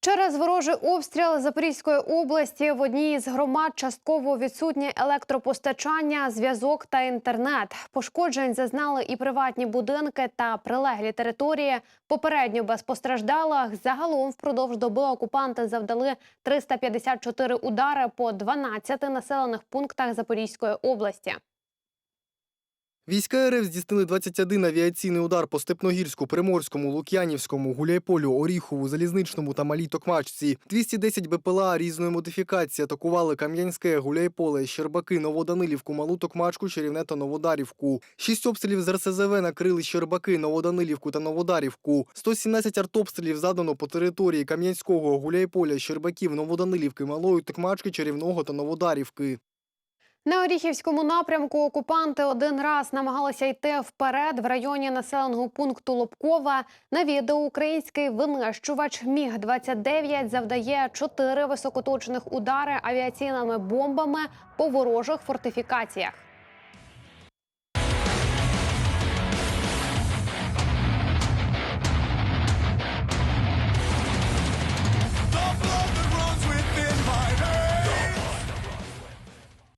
Через ворожий обстріл Запорізької області в одній з громад частково відсутнє електропостачання, зв'язок та інтернет. Пошкоджень зазнали і приватні будинки та прилеглі території. Попередньо без постраждалих. Загалом впродовж доби окупанти завдали 354 удари по 12 населених пунктах Запорізької області. Війська РФ здійснили 21 авіаційний удар по Степногірську, Приморському, Лук'янівському, Гуляйполю, Оріхову, Залізничному та Малій Токмачці. 210 БПЛА різної модифікації атакували Кам'янське, Гуляйполе, Щербаки, Новоданилівку, Малу Токмачку, Чарівне та Новодарівку. Шість обстрілів з РСЗВ накрили Щербаки, Новоданилівку та Новодарівку. 117 артобстрілів задано по території Кам'янського, Гуляйполя, Щербаків, Новоданилівки, Малої Токмачки, Чарівного та Новодарівки. На Оріхівському напрямку окупанти один раз намагалися йти вперед в районі населеного пункту Лобкова. На відео український винищувач Міг 29 завдає чотири високоточних удари авіаційними бомбами по ворожих фортифікаціях.